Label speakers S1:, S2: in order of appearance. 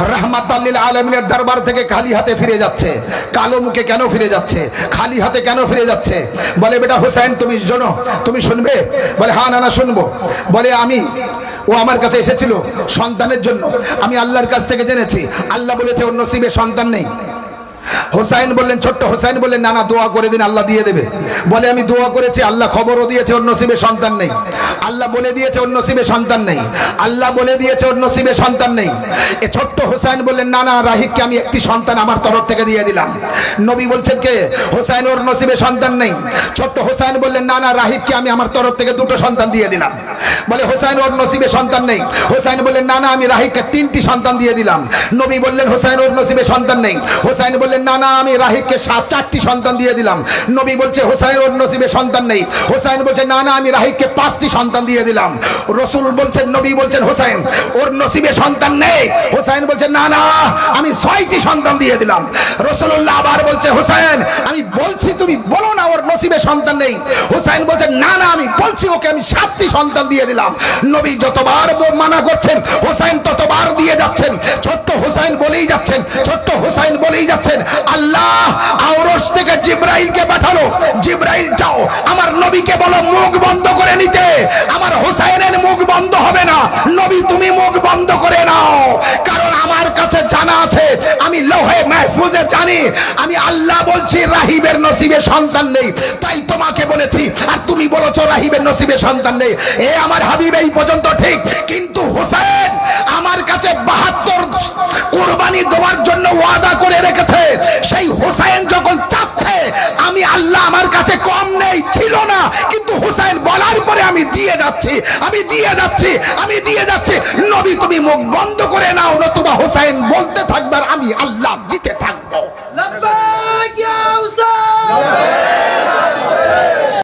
S1: রাহমাতাল্লিল আলমিনের দরবার থেকে খালি হাতে ফিরে যাচ্ছে। কালো মুখে কেন ফিরে যাচ্ছে? খালি হাতে কেন ফিরে যাচ্ছে? বলে, বেটা হোসেন তুমি শোনো, তুমি শুনবে? বলে হ্যাঁ নানা, শুনব। বলে, আমি, ও আমার কাছে এসেছিল সন্তানের জন্য। আমি আল্লাহর কাছ থেকে জেনেছি। আল্লাহ বলেছে অন্য সিবে সন্তান নেই। হোসাইন বললেন, ছোট্ট হোসাইন বললেন, না না, দোয়া করে দিন, আল্লাহ দিয়ে দেবে। বলে, আমি দোয়া করেছি, আল্লাহ খবরও দিয়েছে, ওর নসিবে সন্তান নেই। আল্লাহ বলে দিয়েছে, ওর নসিবে সন্তান নেই। আল্লাহ বলে দিয়েছে, ওর নসিবে সন্তান নেই। এ ছোট্ট হোসাইন বললেন, না না রাহিবকে আমি একটি সন্তান আমার তরফ থেকে দিয়ে দিলাম। নবী বলছেন কে? হোসাইন, ওর নসিবে সন্তান নেই। ছোট্ট হোসাইন বললেন, না না রাহিবকে আমি আমার তরফ থেকে দুটো সন্তান দিয়ে দিলাম। বলে, হোসাইন, ওর নসিবে সন্তান নেই। হোসাইন বললেন, না না, আমি রাহিবকে তিনটি সন্তান দিয়ে দিলাম। নবী বললেন, হোসাইন, ওর নসিবে সন্তান নেই। হোসাইন বললেন না না আমি রাহিবকে সাত, চারটি সন্তান দিয়ে দিলাম। নবী বলছে হোসাইন ওর নসিবে সন্তান নেই। হোসাইন বলছে না না আমি রাহিবকে পাঁচটি সন্তান দিয়ে দিলাম। রসুল বলছেন, নবী বলছেন, হোসাইন, ওর নসিবে সন্তান নেই। হোসাইন বলছে না না আমি ছয়টি সন্তান দিয়ে দিলাম। রসুল্লাহ আবার বলছে, হোসাইন, আমি বলছি, তুমি বলো না নসিবে সন্তান নেই। হোসাইন বলছে, না না, আমি বলছি ওকে, আমি সাতটি সন্তান দিয়ে দিলাম। নবী যতবার মানা করছেন, হোসাইন ততবার দিয়ে যাচ্ছেন। ছোট্ট হোসাইন বলেই যাচ্ছেন, ছোট্ট হোসাইন বলেই যাচ্ছেন, আল্লাহ, আওরস থেকে জিব্রাইলকে পাঠালো জিব্রাইল, যাও, আমার নবীকে বলো মুখ বন্ধ করে নিতে। আমার হোসাইনের মুখ বন্ধ হবে না। নবী, তুমি মুখ বন্ধ করে নাও। আমি লোহে মাহফুজে জানি, আমি আল্লাহ বলছি, রাহিবের নসিবে সন্তান নেই। তাই তোমাকে বলেছি, আর তুমি বলেছ, রাহিবের নসিবে সন্তান নেই। এ আমার হাবিব এই পর্যন্ত ঠিক, কিন্তু হোসেন আমার কাছে বাহাত্তর কোরবানি দেওয়ার জন্য ওয়াদা করে রেখেছে। সেই হোসেন যখন চাচ্ছে, আমি আল্লাহ আমার কাছে কম নেই, ছিল না, কিন্তু হোসেন বলার পরে আমি দিয়ে যাচ্ছি, আমি দিয়ে যাচ্ছি, আমি দিয়ে যাচ্ছি। নবী তুমি মুখ বন্ধ করে নাও, নতুবা হোসেন বলতে